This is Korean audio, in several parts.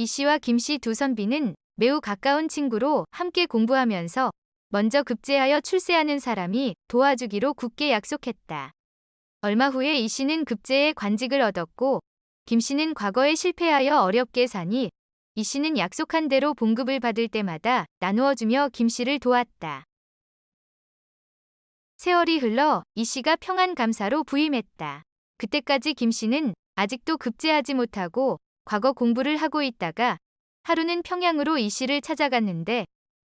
이 씨와 김 씨 두 선비는 매우 가까운 친구로 함께 공부하면서 먼저 급제하여 출세하는 사람이 도와주기로 굳게 약속했다. 얼마 후에 이 씨는 급제에 관직을 얻었고 김 씨는 과거에 실패하여 어렵게 사니 이 씨는 약속한 대로 봉급을 받을 때마다 나누어주며 김 씨를 도왔다. 세월이 흘러 이 씨가 평안감사로 부임했다. 그때까지 김 씨는 아직도 급제하지 못하고 과거 공부를 하고 있다가 하루는 평양으로 이 씨를 찾아갔는데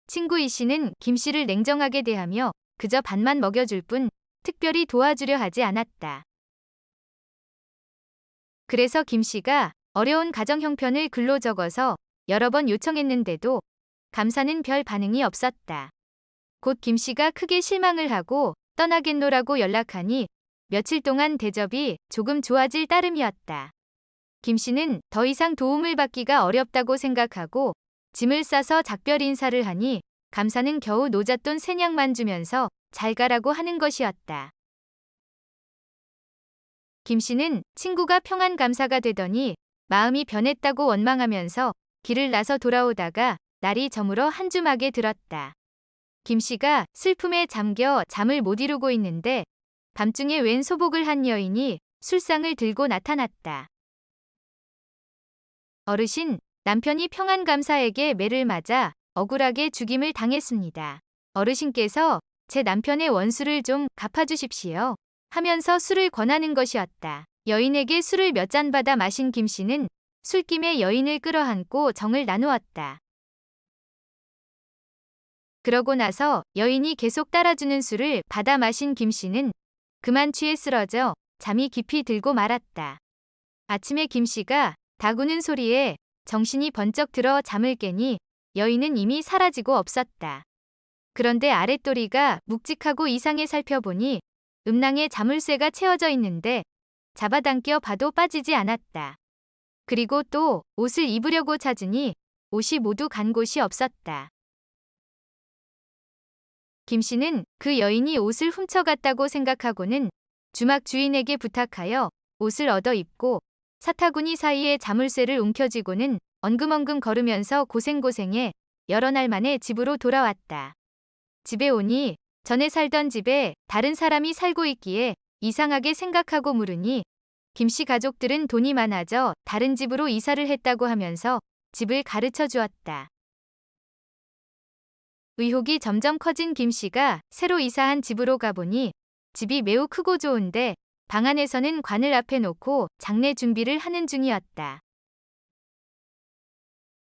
친구 이 씨는 김 씨를 냉정하게 대하며 그저 밥만 먹여줄 뿐 특별히 도와주려 하지 않았다. 그래서 김 씨가 어려운 가정 형편을 글로 적어서 여러 번 요청했는데도 감사는 별 반응이 없었다. 곧 김 씨가 크게 실망을 하고 떠나겠노라고 연락하니 며칠 동안 대접이 조금 좋아질 따름이었다. 김 씨는 더 이상 도움을 받기가 어렵다고 생각하고 짐을 싸서 작별 인사를 하니 감사는 겨우 노잣돈 세냥만 주면서 잘 가라고 하는 것이었다. 김 씨는 친구가 평안 감사가 되더니 마음이 변했다고 원망하면서 길을 나서 돌아오다가 날이 저물어 한주막에 들었다. 김 씨가 슬픔에 잠겨 잠을 못 이루고 있는데 밤중에 웬 소복을 한 여인이 술상을 들고 나타났다. 어르신, 남편이 평안감사에게 매를 맞아 억울하게 죽임을 당했습니다. 어르신께서 제 남편의 원수를 좀 갚아주십시오. 하면서 술을 권하는 것이었다. 여인에게 술을 몇 잔 받아 마신 김 씨는 술김에 여인을 끌어안고 정을 나누었다. 그러고 나서 여인이 계속 따라주는 술을 받아 마신 김 씨는 그만 취해 쓰러져 잠이 깊이 들고 말았다. 아침에 김 씨가 다구는 소리에 정신이 번쩍 들어 잠을 깨니 여인은 이미 사라지고 없었다. 그런데 아랫도리가 묵직하고 이상해 살펴보니 음낭에 자물쇠가 채워져 있는데 잡아당겨 봐도 빠지지 않았다. 그리고 또 옷을 입으려고 찾으니 옷이 모두 간 곳이 없었다. 김 씨는 그 여인이 옷을 훔쳐갔다고 생각하고는 주막 주인에게 부탁하여 옷을 얻어 입고 사타구니 사이에 자물쇠를 움켜쥐고는 엉금엉금 걸으면서 고생고생해 여러 날 만에 집으로 돌아왔다. 집에 오니 전에 살던 집에 다른 사람이 살고 있기에 이상하게 생각하고 물으니 김씨 가족들은 돈이 많아져 다른 집으로 이사를 했다고 하면서 집을 가르쳐 주었다. 의혹이 점점 커진 김씨가 새로 이사한 집으로 가보니 집이 매우 크고 좋은데 방 안에서는 관을 앞에 놓고 장례 준비를 하는 중이었다.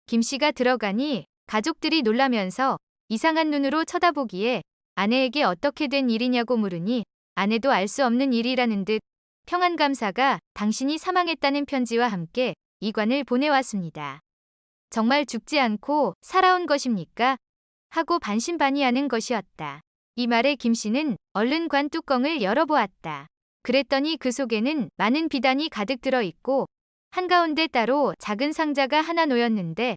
김 씨가 들어가니 가족들이 놀라면서 이상한 눈으로 쳐다보기에 아내에게 어떻게 된 일이냐고 물으니 아내도 알 수 없는 일이라는 듯 평안감사가 당신이 사망했다는 편지와 함께 이관을 보내왔습니다. 정말 죽지 않고 살아온 것입니까? 하고 반신반의하는 것이었다. 이 말에 김 씨는 얼른 관 뚜껑을 열어보았다. 그랬더니 그 속에는 많은 비단이 가득 들어 있고 한가운데 따로 작은 상자가 하나 놓였는데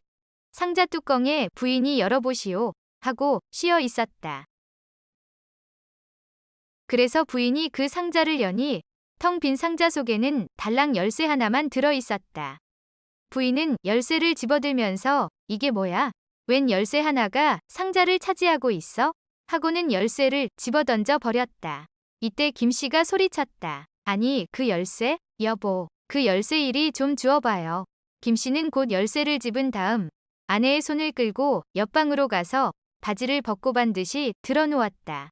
상자 뚜껑에 부인이 열어보시오 하고 씌어 있었다. 그래서 부인이 그 상자를 여니 텅 빈 상자 속에는 달랑 열쇠 하나만 들어 있었다. 부인은 열쇠를 집어들면서 이게 뭐야? 웬 열쇠 하나가 상자를 차지하고 있어? 하고는 열쇠를 집어던져 버렸다. 이때 김 씨가 소리쳤다. 아니, 그 열쇠? 여보, 그 열쇠 일이 좀 주어봐요. 김 씨는 곧 열쇠를 집은 다음 아내의 손을 끌고 옆방으로 가서 바지를 벗고 반듯이 들어놓았다.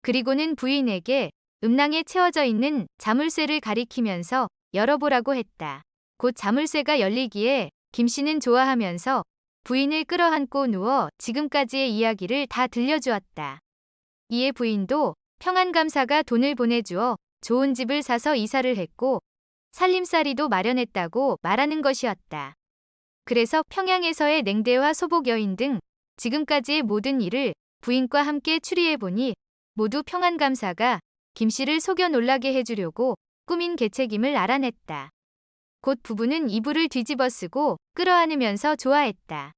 그리고는 부인에게 음낭에 채워져 있는 자물쇠를 가리키면서 열어보라고 했다. 곧 자물쇠가 열리기에 김 씨는 좋아하면서 부인을 끌어안고 누워 지금까지의 이야기를 다 들려주었다. 이에 부인도 평안감사가 돈을 보내주어 좋은 집을 사서 이사를 했고 살림살이도 마련했다고 말하는 것이었다. 그래서 평양에서의 냉대와 소복 여인 등 지금까지의 모든 일을 부인과 함께 추리해보니 모두 평안감사가 김 씨를 속여 놀라게 해주려고 꾸민 계책임을 알아냈다. 곧 부부는 이불을 뒤집어 쓰고 끌어안으면서 좋아했다.